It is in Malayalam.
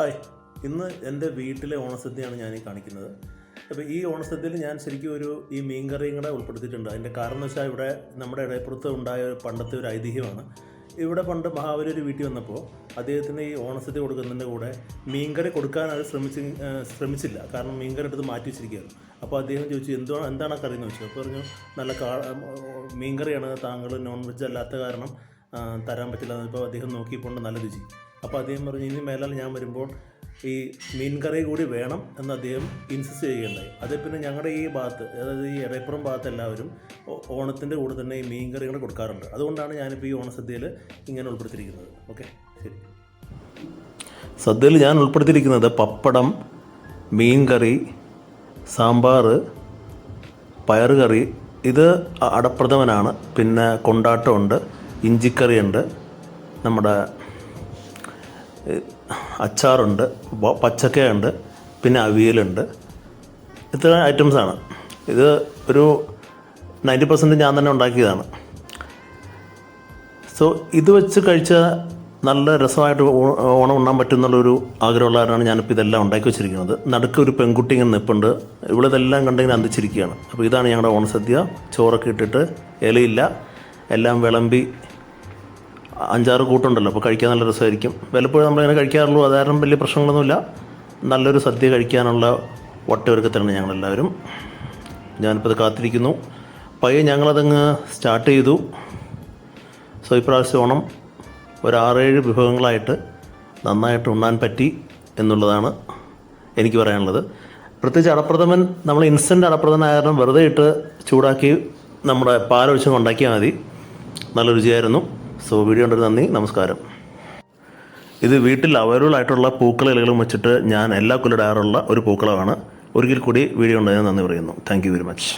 ഹായ്. ഇന്ന് എന്റെ വീട്ടിലെ ഓണസദ്യയാണ് ഞാൻ ഈ കാണിക്കുന്നത്. അപ്പോൾ ഈ ഓണസദ്യയിൽ ഞാൻ ശരിക്കും ഒരു ഈ മീൻകറിയും കൂടെ ഉൾപ്പെടുത്തിയിട്ടുണ്ട്. അതിന്റെ കാരണം എന്ന് വെച്ചാൽ ഇവിടെ നമ്മുടെ ഇടയപ്പുറത്ത് ഉണ്ടായ പണ്ടത്തെ ഒരു ഐതിഹ്യമാണ്. ഇവിടെ പണ്ട് മഹാബലി ഒരു വീട്ടിൽ വന്നപ്പോൾ അദ്ദേഹത്തിന് ഈ ഓണസദ്യ കൊടുക്കുന്നതിന്റെ കൂടെ മീൻകറി കൊടുക്കാൻ അത് ശ്രമിച്ച് ശ്രമിച്ചില്ല. കാരണം മീൻകറി എടുത്ത് മാറ്റി വെച്ചിരിക്കുകയായിരുന്നു. അപ്പോൾ അദ്ദേഹം ചോദിച്ചു എന്താണ് എന്താണ് കറി? എന്ന് ചോദിച്ചു. അപ്പോൾ പറഞ്ഞു നല്ല കാ മീൻകറിയാണ്. താങ്കൾ നോൺ വെജ് അല്ലാത്ത കാരണം തരാൻ പറ്റില്ല. അപ്പോൾ അദ്ദേഹം നോക്കിയപ്പോൾ നല്ല രുചി. അപ്പോൾ അദ്ദേഹം പറഞ്ഞു ഇനി മേലാൽ ഞാൻ വരുമ്പോൾ ഈ മീൻ കറി കൂടി വേണം എന്ന് അദ്ദേഹം ഇൻസിസ്റ്റ് ചെയ്യുകയുണ്ടായി. അതേ പിന്നെ ഞങ്ങളുടെ ഈ ഭാഗത്ത് അതായത് ഈ എടയപ്പുറം ഭാഗത്ത് എല്ലാവരും ഓണത്തിന്റെ കൂടെ തന്നെ ഈ മീൻ കൂടെ കൊടുക്കാറുണ്ട്. അതുകൊണ്ടാണ് ഞാനിപ്പോൾ ഈ ഓണസദ്യയിൽ ഇങ്ങനെ ഉൾപ്പെടുത്തിയിരിക്കുന്നത്. ഓക്കെ ശരി. സദ്യയിൽ ഞാൻ ഉൾപ്പെടുത്തിയിരിക്കുന്നത് പപ്പടം മീൻ കറി സാമ്പാർ പയറുകറി ഇത് അടപ്രഥമനാണ്. പിന്നെ കൊണ്ടാട്ടമുണ്ട് ഇഞ്ചിക്കറിയുണ്ട് നമ്മുടെ അച്ചാറുണ്ട് പച്ചക്കയുണ്ട് പിന്നെ അവിയലുണ്ട്. ഇത്ര ഐറ്റംസാണ് ഇത് ഒരു നയന്റി പെർസെന്റ് ഞാൻ തന്നെ ഉണ്ടാക്കിയതാണ്. സോ ഇത് വെച്ച് കഴിച്ച നല്ല രസമായിട്ട് ഓണം ഉണ്ണാൻ പറ്റുന്നുള്ളൊരു ആഗ്രഹമുള്ളവരാണ് ഞാനിപ്പോൾ ഇതെല്ലാം ഉണ്ടാക്കി വെച്ചിരിക്കുന്നത്. നടുക്ക് ഒരു പെൺകുട്ടി ഇങ്ങനെ നിൽപ്പുണ്ട് ഇവിടെതെല്ലാം കണ്ടിങ്ങനെ അന്തിച്ചിരിക്കുകയാണ്. അപ്പോൾ ഇതാണ് ഞങ്ങളുടെ ഓണസദ്യ. ചോറൊക്കെ ഇട്ടിട്ട് ഇലയില്ല. എല്ലാം വിളമ്പി അഞ്ചാറ് കൂട്ടുണ്ടല്ലോ അപ്പോൾ കഴിക്കാൻ നല്ല രസമായിരിക്കും. വല്ലപ്പോഴും നമ്മളിങ്ങനെ കഴിക്കാറുള്ളൂ അതാരും വലിയ പ്രശ്നങ്ങളൊന്നുമില്ല. നല്ലൊരു സദ്യ കഴിക്കാനുള്ള വട്ടയൊരുക്കത്തിലാണ് ഞങ്ങളെല്ലാവരും. ഞാനിപ്പോൾ അത് കാത്തിരിക്കുന്നു. പയ്യെ ഞങ്ങളതങ്ങ് സ്റ്റാർട്ട് ചെയ്തു. സോ ഇപ്രാവശ്യം ഓണം ഒരു ആറേഴ് വിഭവങ്ങളായിട്ട് നന്നായിട്ട് ഉണ്ണാൻ പറ്റി എന്നുള്ളതാണ് എനിക്ക് പറയാനുള്ളത്. പ്രത്യേകിച്ച് അടപ്രഥമൻ നമ്മൾ ഇൻസ്റ്റന്റ് അടപ്രഥമൻ ആയ കാരണം വെറുതെ ഇട്ട് ചൂടാക്കി നമ്മുടെ പാലൊഴിച്ചു ഉണ്ടാക്കിയാൽ മതി. നല്ല രുചിയായിരുന്നു. സോ വീഡിയോ കണ്ടത് നന്ദി നമസ്കാരം. ഇത് വീട്ടിൽ അവൈലബിൾ പൂക്കള ഇലകളും വെച്ചിട്ട് ഞാൻ എല്ലാ കൊല്ലം ഇടാറുള്ള ഒരു പൂക്കളമാണ്. ഒരിക്കൽ കൂടി വീഡിയോ ഉണ്ടായതിന് നന്ദി പറയുന്നു. Thank very much